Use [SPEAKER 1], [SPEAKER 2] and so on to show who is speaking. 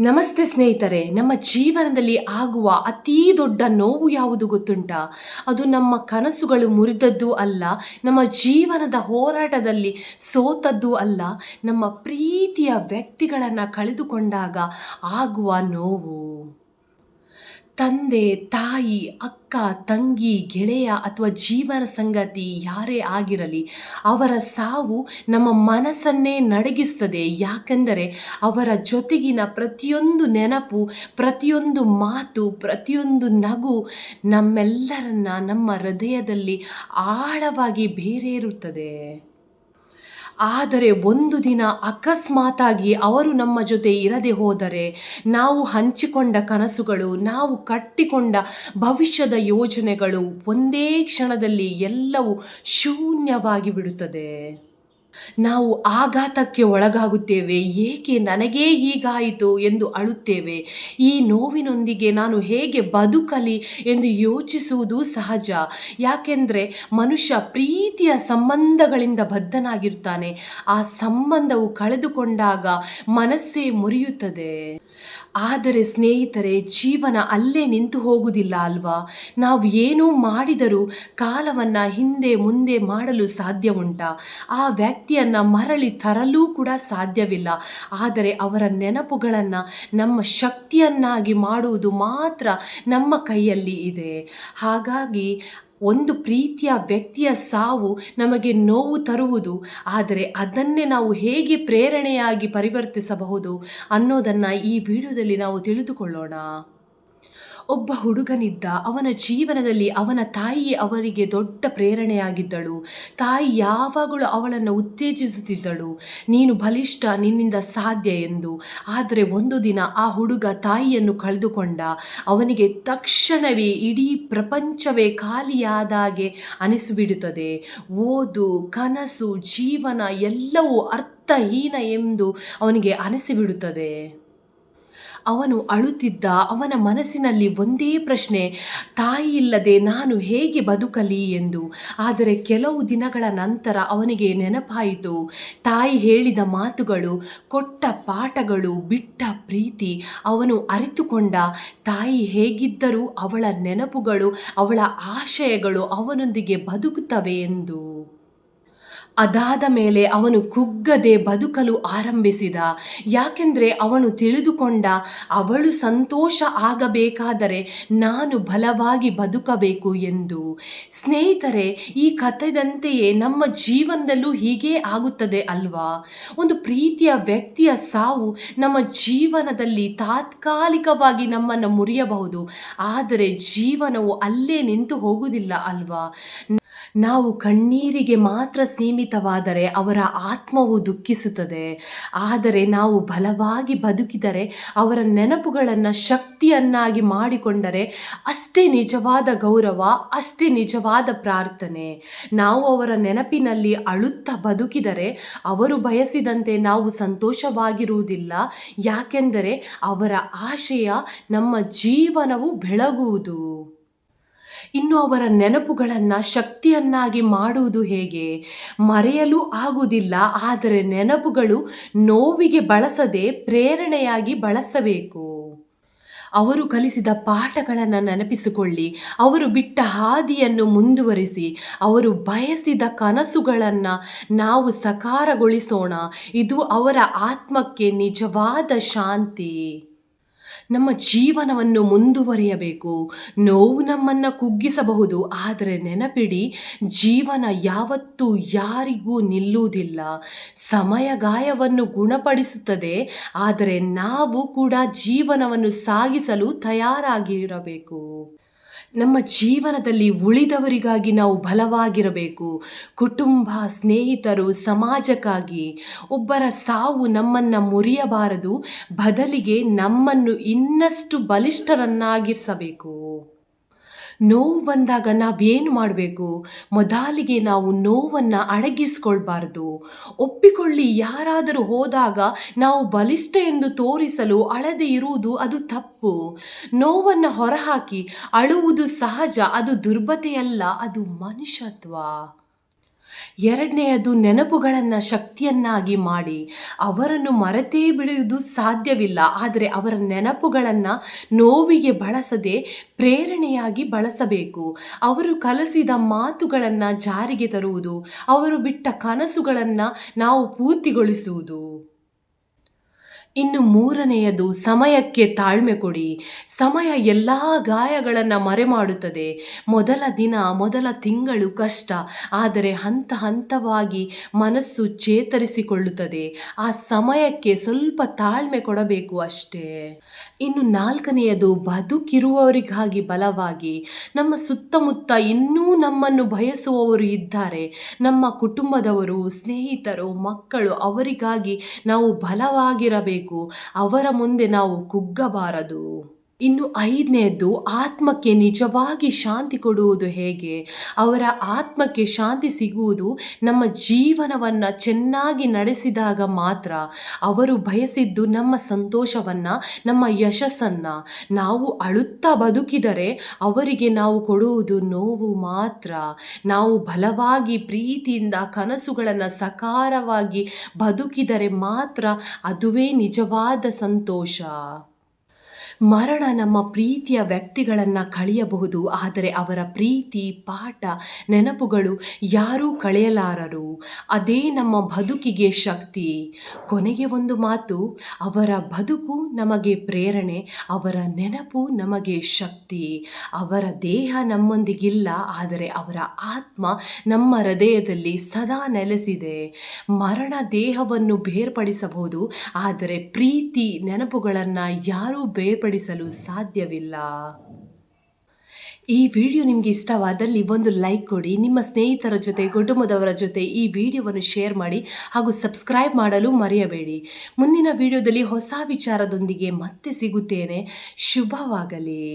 [SPEAKER 1] ನಮಸ್ತೆ ಸ್ನೇಹಿತರೆ, ನಮ್ಮ ಜೀವನದಲ್ಲಿ ಆಗುವ ಅತೀ ದೊಡ್ಡ ನೋವು ಯಾವುದು ಗೊತ್ತುಂಟ? ಅದು ನಮ್ಮ ಕನಸುಗಳು ಮುರಿದದ್ದು ಅಲ್ಲ, ನಮ್ಮ ಜೀವನದ ಹೋರಾಟದಲ್ಲಿ ಸೋತದ್ದು ಅಲ್ಲ, ನಮ್ಮ ಪ್ರೀತಿಯ ವ್ಯಕ್ತಿಗಳನ್ನು ಕಳೆದುಕೊಂಡಾಗ ಆಗುವ ನೋವು. ತಂದೆ, ತಾಯಿ, ಅಕ್ಕ, ತಂಗಿ, ಗೆಳೆಯ ಅಥವಾ ಜೀವನ ಸಂಗತಿ ಯಾರೇ ಆಗಿರಲಿ, ಅವರ ಸಾವು ನಮ್ಮ ಮನಸ್ಸನ್ನೇ ನಡಗಿಸ್ತದೆ. ಯಾಕೆಂದರೆ ಅವರ ಜೊತೆಗಿನ ಪ್ರತಿಯೊಂದು ನೆನಪು, ಪ್ರತಿಯೊಂದು ಮಾತು, ಪ್ರತಿಯೊಂದು ನಗು ನಮ್ಮೆಲ್ಲರನ್ನ ನಮ್ಮ ಹೃದಯದಲ್ಲಿ ಆಳವಾಗಿ ಬೇರೇರುತ್ತದೆ. ಆದರೆ ಒಂದು ದಿನ ಅಕಸ್ಮಾತಾಗಿ ಅವರು ನಮ್ಮ ಜೊತೆ ಇರದೆ ಹೋದರೆ ನಾವು ಹಂಚಿಕೊಂಡ ಕನಸುಗಳು, ನಾವು ಕಟ್ಟಿಕೊಂಡ ಭವಿಷ್ಯದ ಯೋಜನೆಗಳು ಒಂದೇ ಕ್ಷಣದಲ್ಲಿ ಎಲ್ಲವೂ ಶೂನ್ಯವಾಗಿ ಬಿಡುತ್ತದೆ. ನಾವು ಆಘಾತಕ್ಕೆ ಒಳಗಾಗುತ್ತೇವೆ. ಏಕೆ ನನಗೇ ಹೀಗಾಯಿತು ಎಂದು ಅಳುತ್ತೇವೆ. ಈ ನೋವಿನೊಂದಿಗೆ ನಾನು ಹೇಗೆ ಬದುಕಲಿ ಎಂದು ಯೋಚಿಸುವುದು ಸಹಜ. ಯಾಕೆಂದರೆ ಮನುಷ್ಯ ಪ್ರೀತಿಯ ಸಂಬಂಧಗಳಿಂದ ಬದ್ಧನಾಗಿರ್ತಾನೆ. ಆ ಸಂಬಂಧವು ಕಳೆದುಕೊಂಡಾಗ ಮನಸ್ಸೇ ಮುರಿಯುತ್ತದೆ. ಆದರೆ ಸ್ನೇಹಿತರೆ, ಜೀವನ ಅಲ್ಲೇ ನಿಂತು ಹೋಗುವುದಿಲ್ಲ ಅಲ್ವಾ? ನಾವು ಏನೂ ಮಾಡಿದರೂ ಕಾಲವನ್ನು ಹಿಂದೆ ಮುಂದೆ ಮಾಡಲು ಸಾಧ್ಯ ಉಂಟಾ? ಆ ವ್ಯಕ್ತಿಯನ್ನು ಮರಳಿ ತರಲೂ ಕೂಡ ಸಾಧ್ಯವಿಲ್ಲ. ಆದರೆ ಅವರ ನೆನಪುಗಳನ್ನು, ನಮ್ಮ ಶಕ್ತಿಯನ್ನಾಗಿ ಮಾಡುವುದು ಮಾತ್ರ ನಮ್ಮ ಕೈಯಲ್ಲಿ ಇದೆ. ಹಾಗಾಗಿ ಒಂದು ಪ್ರೀತಿಯ ವ್ಯಕ್ತಿಯ ಸಾವು ನಮಗೆ ನೋವು ತರುವುದು, ಆದರೆ ಅದನ್ನೇ ನಾವು ಹೇಗೆ ಪ್ರೇರಣೆಯಾಗಿ ಪರಿವರ್ತಿಸಬಹುದು ಅನ್ನೋದನ್ನು ಈ ವಿಡಿಯೋದಲ್ಲಿ ನಾವು ತಿಳಿದುಕೊಳ್ಳೋಣ. ಒಬ್ಬ ಹುಡುಗನಿದ್ದ ಅವನ ಜೀವನದಲ್ಲಿ ಅವನ ತಾಯಿಯೇ ಅವರಿಗೆ ದೊಡ್ಡ ಪ್ರೇರಣೆಯಾಗಿದ್ದಳು. ತಾಯಿ ಯಾವಾಗಲೂ ಅವಳನ್ನು ಉತ್ತೇಜಿಸುತ್ತಿದ್ದಳು. ನೀನು ಬಲಿಷ್ಠ, ನಿನ್ನಿಂದ ಸಾಧ್ಯ ಎಂದು. ಆದರೆ ಒಂದು ದಿನ ಆ ಹುಡುಗ ತಾಯಿಯನ್ನು ಕಳೆದುಕೊಂಡ. ಅವನಿಗೆ ತಕ್ಷಣವೇ ಇಡೀ ಪ್ರಪಂಚವೇ ಖಾಲಿಯಾದಾಗೆ ಅನಿಸಿಬಿಡುತ್ತದೆ. ಓದು, ಕನಸು, ಜೀವನ ಎಲ್ಲವೂ ಅರ್ಥಹೀನ ಎಂದು ಅವನಿಗೆ ಅನಿಸಿಬಿಡುತ್ತದೆ. ಅವನು ಅಳುತ್ತಿದ್ದ ಅವನ ಮನಸ್ಸಿನಲ್ಲಿ ಒಂದೇ ಪ್ರಶ್ನೆ, ತಾಯಿ ಇಲ್ಲದೆ ನಾನು ಹೇಗೆ ಬದುಕಲಿ? ಎಂದು. ಆದರೆ ಕೆಲವು ದಿನಗಳ ನಂತರ ಅವನಿಗೆ ನೆನಪಾಯಿತು. ತಾಯಿ ಹೇಳಿದ ಮಾತುಗಳು, ಕೊಟ್ಟ ಪಾಠಗಳು, ಬಿಟ್ಟ ಪ್ರೀತಿ, ಅವನು ಅರಿತುಕೊಂಡ ತಾಯಿ ಹೇಗಿದ್ದರೂ ಅವಳ ನೆನಪುಗಳು, ಅವಳ ಆಶಯಗಳು ಅವನೊಂದಿಗೆ ಬದುಕುತ್ತವೆ ಎಂದು. ಅದಾದ ಮೇಲೆ ಅವನು ಕುಗ್ಗದೆ ಬದುಕಲು ಆರಂಭಿಸಿದ. ಯಾಕೆಂದರೆ ಅವನು ತಿಳಿದುಕೊಂಡ, ಅವಳು ಸಂತೋಷ ಆಗಬೇಕಾದರೆ ನಾನು ಬಲವಾಗಿ ಬದುಕಬೇಕು ಎಂದು. ಸ್ನೇಹಿತರೆ, ಈ ಕಥೆದಂತೆಯೇ ನಮ್ಮ ಜೀವನದಲ್ಲೂ ಹೀಗೇ ಆಗುತ್ತದೆ ಅಲ್ವಾ? ಒಂದು ಪ್ರೀತಿಯ ವ್ಯಕ್ತಿಯ ಸಾವು ನಮ್ಮ ಜೀವನದಲ್ಲಿ ತಾತ್ಕಾಲಿಕವಾಗಿ ನಮ್ಮನ್ನು ಮುರಿಯಬಹುದು. ಆದರೆ ಜೀವನವು ಅಲ್ಲೇ ನಿಂತು ಹೋಗುವುದಿಲ್ಲ ಅಲ್ವಾ? ನಾವು ಕಣ್ಣೀರಿಗೆ ಮಾತ್ರ ಸೀಮಿತವಾದರೆ ಅವರ ಆತ್ಮವು ದುಃಖಿಸುತ್ತದೆ. ಆದರೆ ನಾವು ಬಲವಾಗಿ ಬದುಕಿದರೆ ಅವರ ನೆನಪುಗಳನ್ನು ಶಕ್ತಿಯನ್ನಾಗಿ ಮಾಡಿಕೊಂಡರೆ ಅಷ್ಟೇ ನಿಜವಾದ ಗೌರವ, ಅಷ್ಟೇ ನಿಜವಾದ ಪ್ರಾರ್ಥನೆ. ನಾವು ಅವರ ನೆನಪಿನಲ್ಲಿ ಅಳುತ್ತಾ ಬದುಕಿದರೆ ಅವರು ಬಯಸಿದಂತೆ ನಾವು ಸಂತೋಷವಾಗಿರುವುದಿಲ್ಲ. ಯಾಕೆಂದರೆ ಅವರ ಆಶಯ ನಮ್ಮ ಜೀವನವು ಬೆಳಗುವುದು. ಇನ್ನು ಅವರ ನೆನಪುಗಳನ್ನು ಶಕ್ತಿಯನ್ನಾಗಿ ಮಾಡುವುದು ಹೇಗೆ? ಮರೆಯಲು ಆಗುವುದಿಲ್ಲ, ಆದರೆ ನೆನಪುಗಳು ನೋವಿಗೆ ಬಳಸದೆ ಪ್ರೇರಣೆಯಾಗಿ ಬಳಸಬೇಕು. ಅವರು ಕಲಿಸಿದ ಪಾಠಗಳನ್ನು ನೆನಪಿಸಿಕೊಳ್ಳಿ. ಅವರು ಬಿಟ್ಟ ಹಾದಿಯನ್ನು ಮುಂದುವರಿಸಿ. ಅವರು ಬಯಸಿದ ಕನಸುಗಳನ್ನು ನಾವು ಸಕಾರಗೊಳಿಸೋಣ. ಇದು ಅವರ ಆತ್ಮಕ್ಕೆ ನಿಜವಾದ ಶಾಂತಿ. ನಮ್ಮ ಜೀವನವನ್ನು ಮುಂದುವರಿಯಬೇಕು. ನೋವು ನಮ್ಮನ್ನು ಕುಗ್ಗಿಸಬಹುದು, ಆದರೆ ನೆನಪಿಡಿ, ಜೀವನ ಯಾವತ್ತೂ ಯಾರಿಗೂ ನಿಲ್ಲುವುದಿಲ್ಲ. ಸಮಯ ಗಾಯವನ್ನು ಗುಣಪಡಿಸುತ್ತದೆ, ಆದರೆ ನಾವು ಕೂಡ ಜೀವನವನ್ನು ಸಾಗಿಸಲು ತಯಾರಾಗಿರಬೇಕು. ನಮ್ಮ ಜೀವನದಲ್ಲಿ ಉಳಿದವರಿಗಾಗಿ ನಾವು ಬಲವಾಗಿರಬೇಕು. ಕುಟುಂಬ ಸ್ನೇಹಿತರು, ಸಮಾಜಕ್ಕಾಗಿ ಒಬ್ಬರ ಸಾವು ನಮ್ಮನ್ನು ಮುರಿಯಬಾರದು. ಬದಲಿಗೆ ನಮ್ಮನ್ನು ಇನ್ನಷ್ಟು ಬಲಿಷ್ಠರನ್ನಾಗಿರಿಸಬೇಕು. ನೋವು ಬಂದಾಗ ನಾವೇನು ಮಾಡಬೇಕು? ಮೊದಲಿಗೆ ನಾವು ನೋವನ್ನು ಅಡಗಿಸ್ಕೊಳ್ಬಾರ್ದು. ಒಪ್ಪಿಕೊಳ್ಳಿ, ಯಾರಾದರೂ ಹೋದಾಗ ನಾವು ಬಲಿಷ್ಠ ಎಂದು ತೋರಿಸಲು ಅಳದೆ ಇರುವುದು ಅದು ತಪ್ಪು. ನೋವನ್ನು ಹೊರಹಾಕಿ, ಅಳುವುದು ಸಹಜ, ಅದು ದುರ್ಬತೆಯಲ್ಲ, ಅದು ಮನುಷ್ಯತ್ವ. ಎರಡನೆಯದು ನೆನಪುಗಳನ್ನು ಶಕ್ತಿಯನ್ನಾಗಿ ಮಾಡಿ ಅವರನ್ನು ಮರೆತೇ ಬಿಡುವುದು ಸಾಧ್ಯವಿಲ್ಲ, ಆದರೆ ಅವರ ನೆನಪುಗಳನ್ನು ನೋವಿಗೆ ಬಳಸದೆ ಪ್ರೇರಣೆಯಾಗಿ ಬಳಸಬೇಕು. ಅವರು ಕಲಿಸಿದ ಮಾತುಗಳನ್ನು ಜಾರಿಗೆ ತರುವುದು, ಅವರು ಬಿಟ್ಟ ಕನಸುಗಳನ್ನು ನಾವು ಪೂರ್ತಿಗೊಳಿಸುವುದು. ಇನ್ನು ಮೂರನೆಯದು ಸಮಯಕ್ಕೆ ತಾಳ್ಮೆ ಕೊಡಿ. ಸಮಯ ಎಲ್ಲ ಗಾಯಗಳನ್ನು ಮರೆಮಾಡುತ್ತದೆ. ಮೊದಲ ದಿನ, ಮೊದಲ ತಿಂಗಳು ಕಷ್ಟ, ಆದರೆ ಹಂತ ಹಂತವಾಗಿ ಮನಸ್ಸು ಚೇತರಿಸಿಕೊಳ್ಳುತ್ತದೆ. ಆ ಸಮಯಕ್ಕೆ ಸ್ವಲ್ಪ ತಾಳ್ಮೆ ಕೊಡಬೇಕು ಅಷ್ಟೇ. ಇನ್ನು ನಾಲ್ಕನೆಯದು ಬದುಕಿರುವವರಿಗಾಗಿ ಬಲವಾಗಿ ನಮ್ಮ ಸುತ್ತಮುತ್ತ ಇನ್ನೂ ನಮ್ಮನ್ನು ಬಯಸುವವರು ಇದ್ದಾರೆ. ನಮ್ಮ ಕುಟುಂಬದವರು, ಸ್ನೇಹಿತರು, ಮಕ್ಕಳು ಅವರಿಗಾಗಿ ನಾವು ಬಲವಾಗಿರಬೇಕು. ಅವರ ಮುಂದೆ ನಾವು ಕುಗ್ಗಬಾರದು. ಇನ್ನು ಐದನೇದ್ದು ಆತ್ಮಕ್ಕೆ ನಿಜವಾಗಿ ಶಾಂತಿ ಕೊಡುವುದು ಹೇಗೆ? ಅವರ ಆತ್ಮಕ್ಕೆ ಶಾಂತಿ ಸಿಗುವುದು ನಮ್ಮ ಜೀವನವನ್ನು ಚೆನ್ನಾಗಿ ನಡೆಸಿದಾಗ ಮಾತ್ರ. ಅವರು ಬಯಸಿದ್ದು ನಮ್ಮ ಸಂತೋಷವನ್ನು, ನಮ್ಮ ಯಶಸ್ಸನ್ನು. ನಾವು ಅಳುತ್ತಾ ಬದುಕಿದರೆ ಅವರಿಗೆ ನಾವು ಕೊಡುವುದು ನೋವು ಮಾತ್ರ. ನಾವು ಬಲವಾಗಿ ಪ್ರೀತಿಯಿಂದ ಕನಸುಗಳನ್ನು ಸಕಾರವಾಗಿ ಬದುಕಿದರೆ ಮಾತ್ರ ಅದುವೇ ನಿಜವಾದ ಸಂತೋಷ. ಮರಣ ನಮ್ಮ ಪ್ರೀತಿಯ ವ್ಯಕ್ತಿಗಳನ್ನು ಕಳೆಯಬಹುದು, ಆದರೆ ಅವರ ಪ್ರೀತಿ, ಪಾಠ, ನೆನಪುಗಳು ಯಾರೂ ಕಳೆಯಲಾರರು. ಅದೇ ನಮ್ಮ ಬದುಕಿಗೆ ಶಕ್ತಿ. ಕೊನೆಗೆ ಒಂದು ಮಾತು, ಅವರ ಬದುಕು ನಮಗೆ ಪ್ರೇರಣೆ, ಅವರ ನೆನಪು ನಮಗೆ ಶಕ್ತಿ. ಅವರ ದೇಹ ನಮ್ಮೊಂದಿಗಿಲ್ಲ, ಆದರೆ ಅವರ ಆತ್ಮ ನಮ್ಮ ಹೃದಯದಲ್ಲಿ ಸದಾ ನೆಲೆಸಿದೆ. ಮರಣ ದೇಹವನ್ನು ಬೇರ್ಪಡಿಸಬಹುದು, ಆದರೆ ಪ್ರೀತಿ, ನೆನಪುಗಳನ್ನು ಯಾರೂ ಬೇರ್ಪಡಿಸಲು ಸಾಧ್ಯವಿಲ್ಲ. ಈ ವಿಡಿಯೋ ನಿಮಗೆ ಇಷ್ಟವಾದಲ್ಲಿ ಒಂದು ಲೈಕ್ ಕೊಡಿ, ನಿಮ್ಮ ಸ್ನೇಹಿತರ ಜೊತೆ, ಕುಟುಂಬದವರ ಜೊತೆ ಈ ವಿಡಿಯೋವನ್ನು ಶೇರ್ ಮಾಡಿ ಹಾಗೂ ಸಬ್ಸ್ಕ್ರೈಬ್ ಮಾಡಲು ಮರೆಯಬೇಡಿ. ಮುಂದಿನ ವಿಡಿಯೋದಲ್ಲಿ ಹೊಸ ವಿಚಾರದೊಂದಿಗೆ ಮತ್ತೆ ಸಿಗುತ್ತೇನೆ. ಶುಭವಾಗಲಿ.